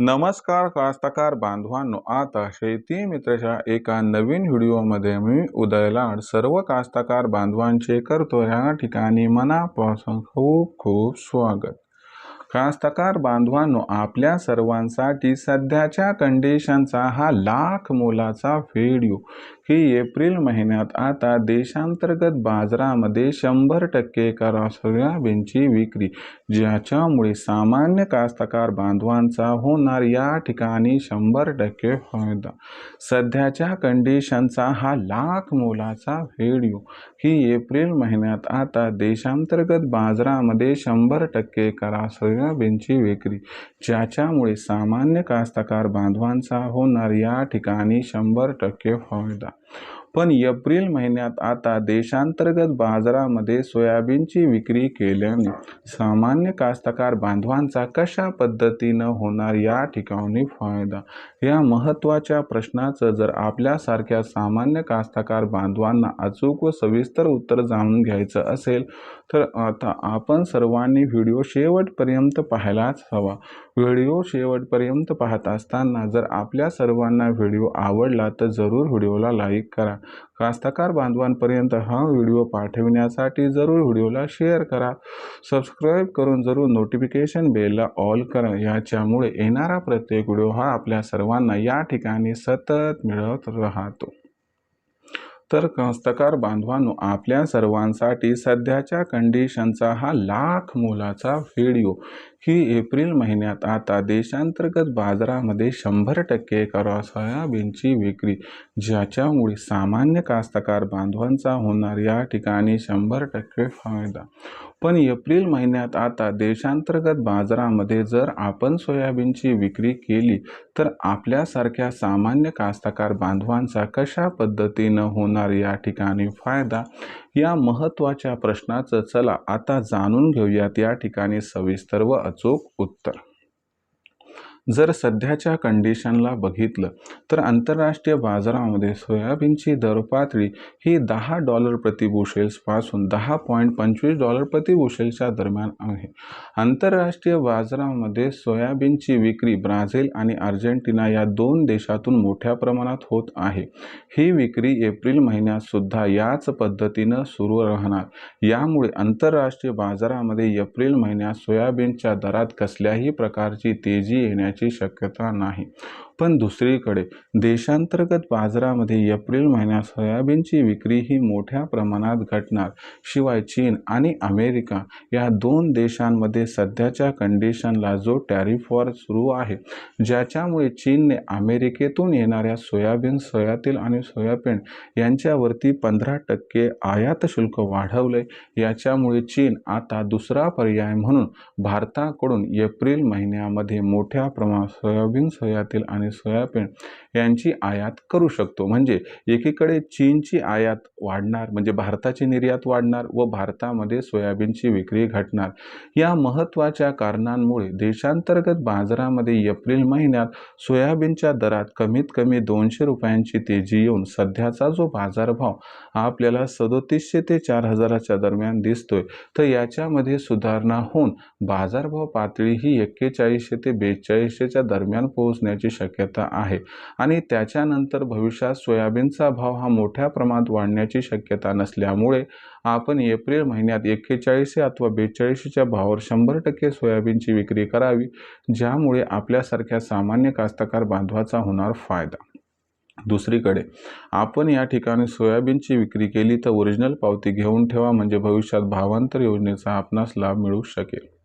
नमस्कार कास्तकार बांधवांनो आता शेती मित्रच्या एका नवीन व्हिडिओमध्ये मी उदयलाड सर्व कास्तकार बांधवांचे करतो या ठिकाणी मनापासून खूप खूप स्वागत. कास्तकार बांधवांनो आपल्या सर्वांसाठी सध्याच्या कंडिशनचा हा लाख मोलाचा व्हिडिओ की एप्रिल महिन्यात आता देशांतर्गत बाजारामध्ये शंभर टक्के करा सोयाबीनची विक्री ज्याच्यामुळे सामान्य कास्तकार बांधवांचा होणार या ठिकाणी शंभर टक्के फायदा. सध्याच्या कंडिशनचा हा लाख मोलाचा व्हिडिओ की एप्रिल महिन्यात आता देशांतर्गत बाजारामध्ये शंभर टक्के करा सोयाबीनची विक्री. ज्याच्यामुळे सामान्य कास्तकार बांधवांचा होणार या ठिकाणी शंभर टक्के फायदा. पण एप्रिल महिन्यात आता देशांतर्गत बाजारामध्ये सोयाबीनची विक्री केल्याने सामान्य कास्तकार बांधवांचा कशा पद्धतीनं होणार या ठिकाणी फायदा? या महत्त्वाच्या प्रश्नाचं जर आपल्यासारख्या सामान्य कास्तकार बांधवांना अचूक व सविस्तर उत्तर जाणून घ्यायचं असेल तर आता आपण सर्वांनी व्हिडिओ शेवटपर्यंत पाहायलाच हवा. व्हिडिओ शेवटपर्यंत पाहत असताना जर आपल्या सर्वांना व्हिडिओ आवडला तर जरूर व्हिडिओला लाईक करा. कास्तकार बांधवांपर्यंत हा व्हिडिओ पाठविण्यासाठी जरूर व्हिडिओला शेअर करा. सबस्क्राईब करून जरूर नोटिफिकेशन बेलला ऑल करा. याच्यामुळे येणारा प्रत्येक व्हिडिओ हा आपल्या सर्वांना या ठिकाणी सतत मिळत राहतो. तर कास्तकार बांधवांनो आपल्या सर्वांसाठी सध्याच्या कंडिशनचा हा लाख मोलाचा व्हिडिओ ही एप्रिल महिन्यात आता देशांतर्गत बाजारामध्ये शंभर टक्के करा सोयाबीनची विक्री ज्याच्यामुळे सामान्य कास्तकार बांधवांचा होणार या ठिकाणी शंभर टक्के फायदा. पण एप्रिल महिन्यात आता देशांतर्गत बाजारामध्ये जर आपण सोयाबीनची विक्री केली तर आपल्यासारख्या सामान्य कास्तकार बांधवांचा कशा पद्धतीनं होणार या ठिकाणी फायदा? या महत्त्वाच्या प्रश्नाचं चला आता जाणून घेऊयात या ठिकाणी सविस्तर व अचूक उत्तर. जर सध्याच्या कंडिशनला बघितलं तर आंतरराष्ट्रीय बाजारामध्ये सोयाबीनची दर पातळी ही दहा डॉलर प्रति बुशेल्सपासून दहा पॉईंट पंचवीस डॉलर प्रति बुशेल्सच्या दरम्यान आहे. आंतरराष्ट्रीय बाजारामध्ये सोयाबीनची विक्री ब्राझील आणि अर्जेंटिना या दोन देशातून मोठ्या प्रमाणात होत आहे. ही विक्री एप्रिल महिन्यात सुद्धा याच पद्धतीनं सुरू राहणार. यामुळे आंतरराष्ट्रीय बाजारामध्ये एप्रिल महिन्यात सोयाबीनच्या दरात कसल्याही प्रकारची तेजी येण्याची शक्यता नाही. पण दुसरीकडे देशांतर्गत बाजारामध्ये एप्रिल महिन्यात सोयाबीनची विक्री ही मोठ्या प्रमाणात घटणार. शिवाय चीन आणि अमेरिका या दोन देशांमध्ये सध्याच्या कंडिशनला जो टॅरिफ वॉर सुरू आहे ज्याच्यामुळे चीनने अमेरिकेतून येणाऱ्या सोयाबीन सोयातील आणि सोयाबीन यांच्यावरती पंधरा टक्के आयात शुल्क वाढवले याच्यामुळे चीन आता दुसरा पर्याय म्हणून भारताकडून एप्रिल महिन्यामध्ये मोठ्या प्रमाणात सोयाबीन सोयातील आणि सोयाबीन यांची आयात करू शकतो. म्हणजे एकीकडे चीनची आयात वाढणार म्हणजे भारताची निर्यात वाढणार व भारतामध्ये सोयाबीनची विक्री घटणार. या महत्त्वाच्या कारणांमुळे देशांतर्गत बाजारामध्ये एप्रिल महिन्यात सोयाबीनच्या दरात कमीत कमी दोनशे रुपयांची तेजी येऊन सध्याचा जो बाजारभाव आपल्याला सदोतीसशे ते चार हजाराच्या दरम्यान दिसतोय तर याच्यामध्ये सुधारणा होऊन बाजारभाव पातळी ही एक्केचाळीसशे ते बेचाळीसशेच्या दरम्यान पोहोचण्याची शक्यता आहे. आणि त्याच्यानंतर भविष्यात सोयाबीनचा भाव हा मोठ्या प्रमाणात वाढण्याची शक्यता नसल्यामुळे आपण एप्रिल महिन्यात एक्केचाळीसशे अथवा बेचाळीसच्या भावावर शंभर टक्के सोयाबीनची विक्री करावी ज्यामुळे आपल्यासारख्या सामान्य कास्तकार बांधवाचा होणार फायदा. दुसरीकडे आपण या ठिकाणी सोयाबीनची विक्री केली तर ओरिजिनल पावती घेऊन ठेवा म्हणजे भविष्यात भावांतर योजनेचा आपणास लाभ मिळू शकेल.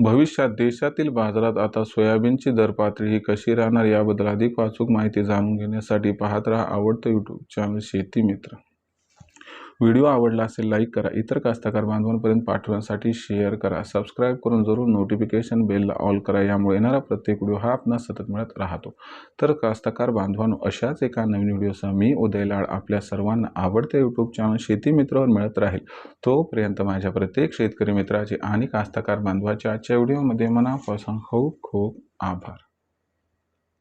भविष्यात देशातील बाजारात आता सोयाबीनची दर पातळी ही कशी राहणार याबद्दल अधिक वाचूक माहिती जाणून घेण्यासाठी पाहत राहा आवडतं यूट्यूब चॅनल शेती मित्र. व्हिडिओ आवडला असेल लाईक करा. इतर कास्तकार बांधवांपर्यंत पाठवण्यासाठी शेअर करा. सबस्क्राईब करून जरूर नोटिफिकेशन बेलला ऑल करा. यामुळे येणारा प्रत्येक व्हिडिओ हा आपणास सतत मिळत राहतो. तर कास्तकार बांधवांनो अशाच एका नवीन व्हिडिओसह मी उदय लाड आपल्या सर्वांना आवडते यूट्यूब चॅनल शेती मित्रावर मिळत राहील. तोपर्यंत माझ्या प्रत्येक शेतकरी मित्राचे आणि कास्तकार बांधवाच्या आजच्या व्हिडिओमध्ये मनापासून खूप खूप आभार.